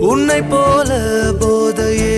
உன்னை போல போதையே